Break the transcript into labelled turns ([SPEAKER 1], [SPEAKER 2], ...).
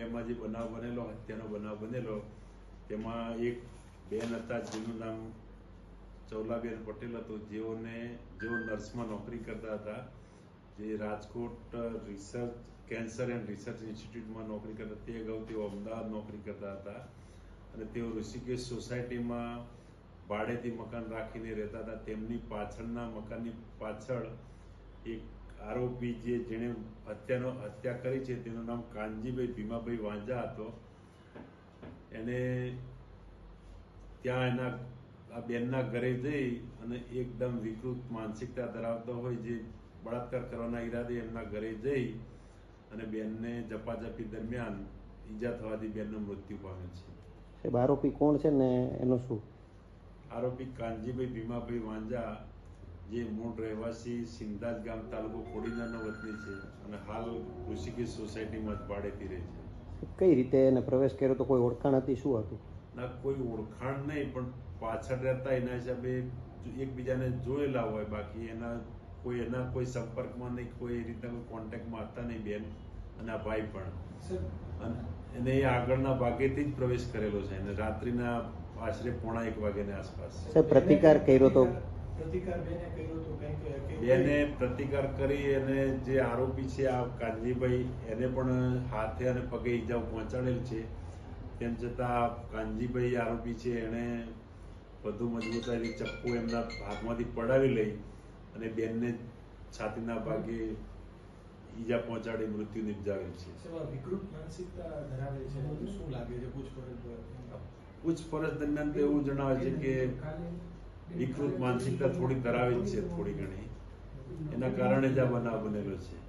[SPEAKER 1] બેમાં જે બનાવ બનેલો હત્યાનો બનાવ બનેલો તેમાં એક બેન હતા, જેનું નામ ચૌલાબેન પટેલ હતું. જેઓને, જેઓ નર્સમાં નોકરી કરતા હતા, જે Rajkot research, cancer and research ઇન્સ્ટિટ્યૂટમાં નોકરી કરતા તે અગાઉ તેઓ અમદાવાદ નોકરી કરતા હતા. અને તેઓ ઋષિકેશ સોસાયટીમાં ભાડેથી મકાન રાખીને રહેતા હતા. તેમની પાછળના મકાનની પાછળ એક આરોપી જે જેણે હત્યાનો હત્યા કરી છે તેનું નામ કાનજીભાઈ ભીમાભાઈ વાંઝા હતો. એને ત્યાં એના આ બેનના ઘરે જઈ અને એકદમ વિકૃત માનસિકતા ધરાવતો હોય જે બળાત્કાર કરવાના ઈરાદે એમના ઘરે જઈ અને બેનને જપાજપી દરમિયાન ઈજા થવાથી બેનનું મૃત્યુ પામે છે.
[SPEAKER 2] સાહેબ આરોપી કોણ છે ને એનું શું?
[SPEAKER 1] આરોપી કાનજીભાઈ ભીમાભાઈ વાંજા જે મૂળ રહેવાસી સિંધાજ ગામ તાલુકો કોડીનાનો વતની છે અને હાલ ઋષિકેશ સોસાયટીમાં જ ભાડેથી રહે છે.
[SPEAKER 2] કઈ રીતે એને પ્રવેશ કર્યો તો કોઈ ઓળખાણ હતી? શું હતું?
[SPEAKER 1] ના કોઈ ઓળખાણ નહીં પણ પાછળ રહેતા એના હિસાબે એકબીજાને જોયેલા હોય બાકી એના કોઈ એના કોઈ સંપર્કમાં નહીં કોઈ એ રીતના કોઈ કોન્ટેક્ટમાં હતા નહીં બેન અને આ ભાઈ પણ. અને એને એ આગળના ભાગેથી જ પ્રવેશ કરેલો છે અને રાત્રિના આશરે પોણા એક વાગ્યાની આસપાસ.
[SPEAKER 2] પ્રતિકાર કર્યો તો?
[SPEAKER 3] બેને
[SPEAKER 1] પ્રતિકાર કરી અને જે આરોપી છે આ કાનજીભાઈ એને પણ હાથે અને પગે ઈજાઓ પહોંચાડેલ છે. તેમ છતાં કાનજીભાઈ આરોપી છે એણે વધુ મજબૂતાઈથી ચપ્પુ એમના હાથમાંથી પડાવી લઈ અને બેનને છાતીના ભાગે ઈજા પહોંચાડી મૃત્યુ નિપજાવેલ છે.
[SPEAKER 3] વિકૃત માનસિકતા ધરાવે છે. શું લાગે છે? પૂછપરછ?
[SPEAKER 1] પૂછપરછ દરમિયાન તો એવું જણાવે છે કે વિકૃત માનસિકતા થોડી ધરાવે છે થોડી ઘણી. એના કારણે જ આ બનાવ બનેલો છે.